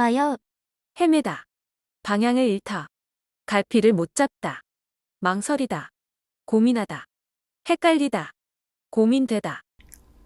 迷う、 헤매다. 방향을 잃다. 갈피를 못 잡다. 망설이다. 고민하다. 헷갈리다. 고민되다.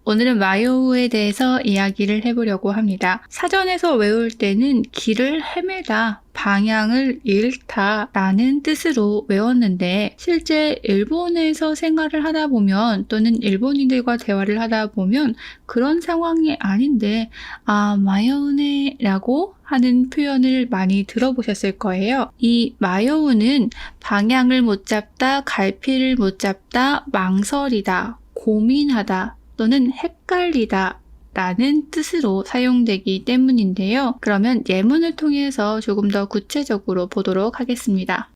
오늘은 마요우에 대해서 이야기를 해보려고 합니다. 사전에서 외울 때는 길을 헤매다, 방향을 잃다 라는 뜻으로 외웠는데 실제 일본에서 생활을 하다 보면 또는 일본인들과 대화를 하다 보면 그런 상황이 아닌데 아, 마요우네 라고 하는 표현을 많이 들어보셨을 거예요. 이 마요우는 방향을 못 잡다, 갈피를 못 잡다, 망설이다, 고민하다 또는 헷갈리다 라는 뜻으로 사용되기 때문인데요. 그러면 예문을 통해서 조금 더 구체적으로 보도록 하겠습니다.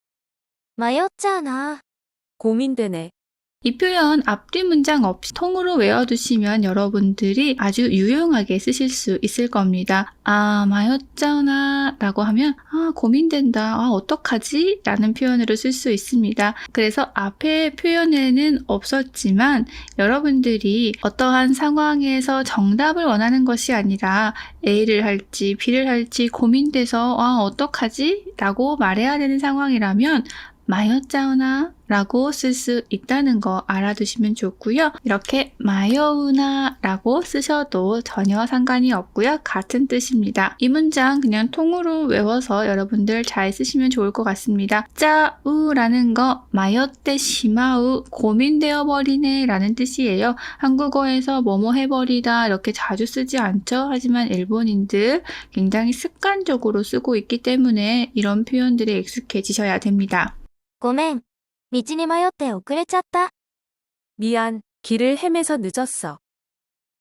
마였잖아. 고민되네. 이 표현 앞뒤 문장 없이 통으로 외워두시면 여러분들이 아주 유용하게 쓰실 수 있을 겁니다. 아, 마였잖아 라고 하면 아, 고민된다. 아, 어떡하지? 라는 표현으로 쓸 수 있습니다. 그래서 앞에 표현에는 없었지만 여러분들이 어떠한 상황에서 정답을 원하는 것이 아니라 A를 할지 B를 할지 고민돼서 아, 어떡하지? 라고 말해야 되는 상황이라면 마요짜우나 라고 쓸 수 있다는 거 알아두시면 좋고요. 이렇게 마요우나 라고 쓰셔도 전혀 상관이 없고요. 같은 뜻입니다. 이 문장 그냥 통으로 외워서 여러분들 잘 쓰시면 좋을 것 같습니다. 짜우라는 거 마요때 시마우 고민되어 버리네 라는 뜻이에요. 한국어에서 뭐뭐 해버리다 이렇게 자주 쓰지 않죠. 하지만 일본인들 굉장히 습관적으로 쓰고 있기 때문에 이런 표현들에 익숙해지셔야 됩니다. ごめん。道に迷って遅れちゃった。 미안. 길을 헤매서 늦었어.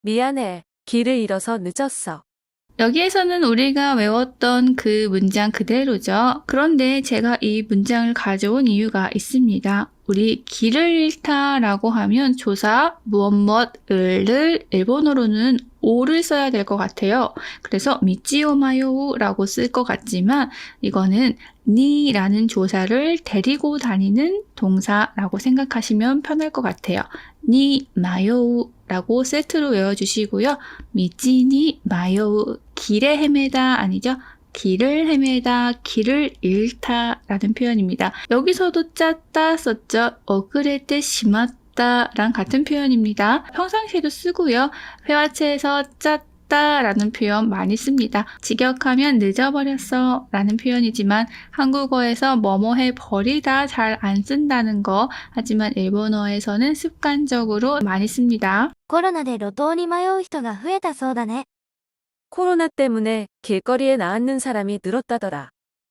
미안해. 길을 잃어서 늦었어. 여기에서는 우리가 외웠던 그 문장 그대로죠. 그런데 제가 이 문장을 가져온 이유가 있습니다. 우리 길을 잃다라고 하면 조사 무엇 무엇을 일본어로는 오를 써야 될 것 같아요. 그래서 미치오마요라고 쓸 것 같지만 이거는 니라는 조사를 데리고 다니는 동사라고 생각하시면 편할 것 같아요. 니 마요우라고 세트로 외워주시고요. 미치니 마요우 길에 헤매다 아니죠? 길을 헤매다, 길을 잃다 라는 표현입니다. 여기서도 짰다 썼죠. 어그레때 심았다 랑 같은 표현입니다. 평상시에도 쓰고요. 회화체에서 짰다 라는 표현 많이 씁니다. 직역하면 늦어버렸어 라는 표현이지만 한국어에서 뭐뭐 해 버리다 잘 안 쓴다는 거 하지만 일본어에서는 습관적으로 많이 씁니다. コロナで路頭に迷う人が増えたそうだね。 코로나 때문에 길거리에 나앉는 사람이 늘었다더라.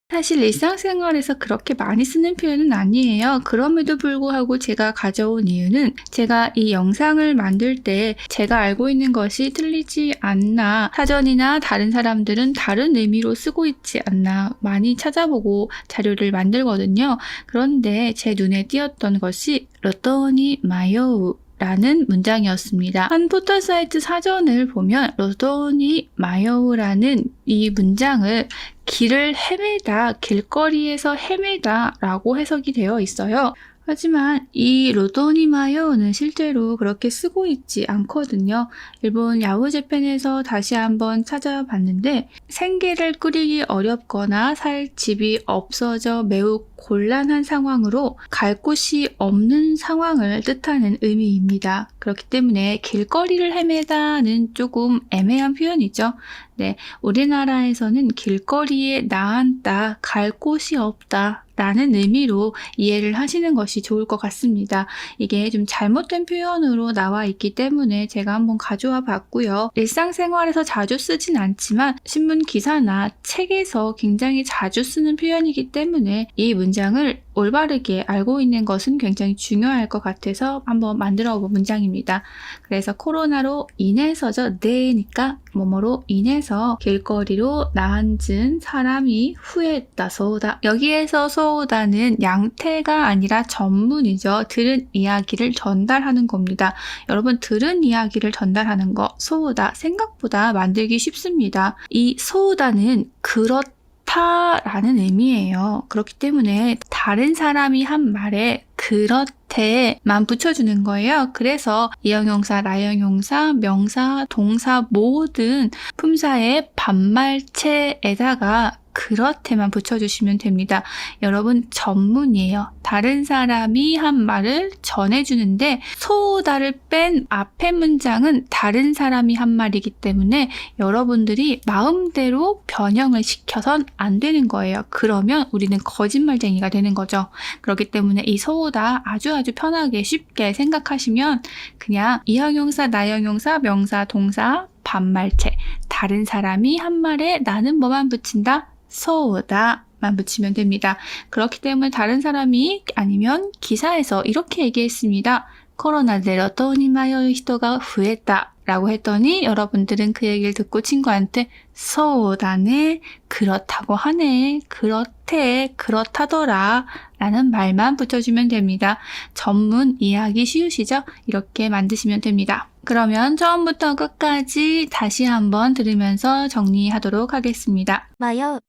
사실 일상생활에서 그렇게 많이 쓰는 표현은 아니에요. 그럼에도 불구하고 제가 가져온 이유는 제가 이 영상을 만들 때 제가 알고 있는 것이 틀리지 않나 사전이나 다른 사람들은 다른 의미로 쓰고 있지 않나 많이 찾아보고 자료를 만들거든요. 그런데 제 눈에 띄었던 것이 로또니 마요우 라는 문장이었습니다. 한 포털 사이트 사전을 보면 로도니 마요우라는 이 문장을 길을 헤매다, 길거리에서 헤매다 라고 해석이 되어 있어요. 하지만 이 로도니 마요우는 실제로 그렇게 쓰고 있지 않거든요. 일본 야후 재팬에서 다시 한번 찾아봤는데 생계를 꾸리기 어렵거나 살 집이 없어져 매우 곤란한 상황으로 갈 곳이 없는 상황을 뜻하는 의미입니다. 그렇기 때문에 길거리를 헤매다는 조금 애매한 표현이죠. 네, 우리나라에서는 길거리에 나앉다, 갈 곳이 없다. 라는 의미로 이해를 하시는 것이 좋을 것 같습니다. 이게 좀 잘못된 표현으로 나와 있기 때문에 제가 한번 가져와 봤고요. 일상생활에서 자주 쓰진 않지만 신문 기사나 책에서 굉장히 자주 쓰는 표현이기 때문에 이 문장을 올바르게 알고 있는 것은 굉장히 중요할 것 같아서 한번 만들어 본 문장입니다. 그래서 코로나로 인해서죠. 네니까 뭐뭐로 인해서 길거리로 나앉은 사람이 후회했다 소다. 여기에서 소다는 양태가 아니라 전문이죠. 들은 이야기를 전달하는 겁니다. 여러분 들은 이야기를 전달하는 거 소다 생각보다 만들기 쉽습니다. 이 소다는 그렇 다라는 의미예요. 그렇기 때문에 다른 사람이 한 말에 그렇대만 붙여주는 거예요. 그래서 이형용사, 나형용사, 명사, 동사 모든 품사의 반말체에다가 그렇대만 붙여주시면 됩니다. 여러분 전문이에요. 다른 사람이 한 말을 전해주는데 소다를 뺀 앞에 문장은 다른 사람이 한 말이기 때문에 여러분들이 마음대로 변형을 시켜선 안 되는 거예요. 그러면 우리는 거짓말쟁이가 되는 거죠. 그렇기 때문에 이 소다 아주 아주 편하게 쉽게 생각하시면 그냥 이형용사, 나형용사, 명사, 동사, 반말체 다른 사람이 한 말에 나는 뭐만 붙인다? 소다만 붙이면 됩니다. 그렇기 때문에 다른 사람이 아니면 기사에서 이렇게 얘기했습니다. 코로나 대 돈이 마요의 히토가 후했다 라고 했더니 여러분들은 그 얘기를 듣고 친구한테 소다네 그렇다고 하네 그렇대 그렇다더라 라는 말만 붙여주면 됩니다. 전문 이해하기 쉬우시죠? 이렇게 만드시면 됩니다. 그러면 처음부터 끝까지 다시 한번 들으면서 정리하도록 하겠습니다. 迷う、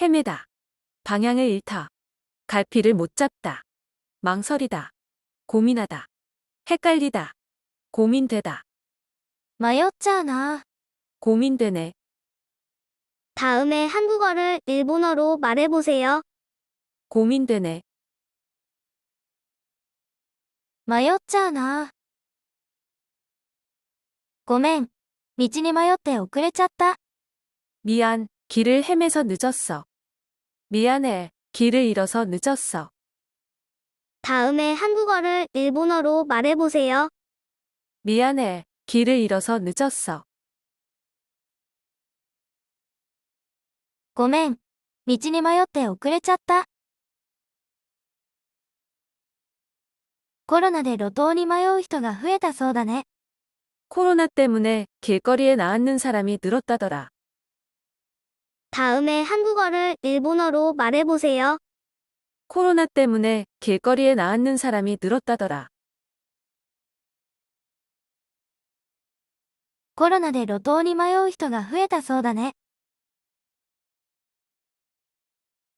헤매다. 방향을 잃다. 갈피를 못 잡다. 망설이다. 고민하다. 헷갈리다. 고민되다. 迷っちゃうな。 고민되네. 다음에 한국어를 일본어로 말해보세요. 고민되네. 迷っちゃうな。ごめん、道に迷って遅れちゃった。 미안. 길을 헤매서 늦었어. 미안해. 길을 잃어서 늦었어. 다음에 한국어를 일본어로 말해보세요. 미안해. 길을 잃어서 늦었어. ごめん、道に迷って遅れちゃった。コロナで路頭に迷う人が増えたそうだね。 코로나 때문에 길거리에 나앉는 사람이 늘었다더라. 다음에 한국어를 일본어로 말해보세요. 코로나 때문에 길거리에 나앉는 사람이 늘었다더라. コロナで路頭に迷う人が増えたそうだね。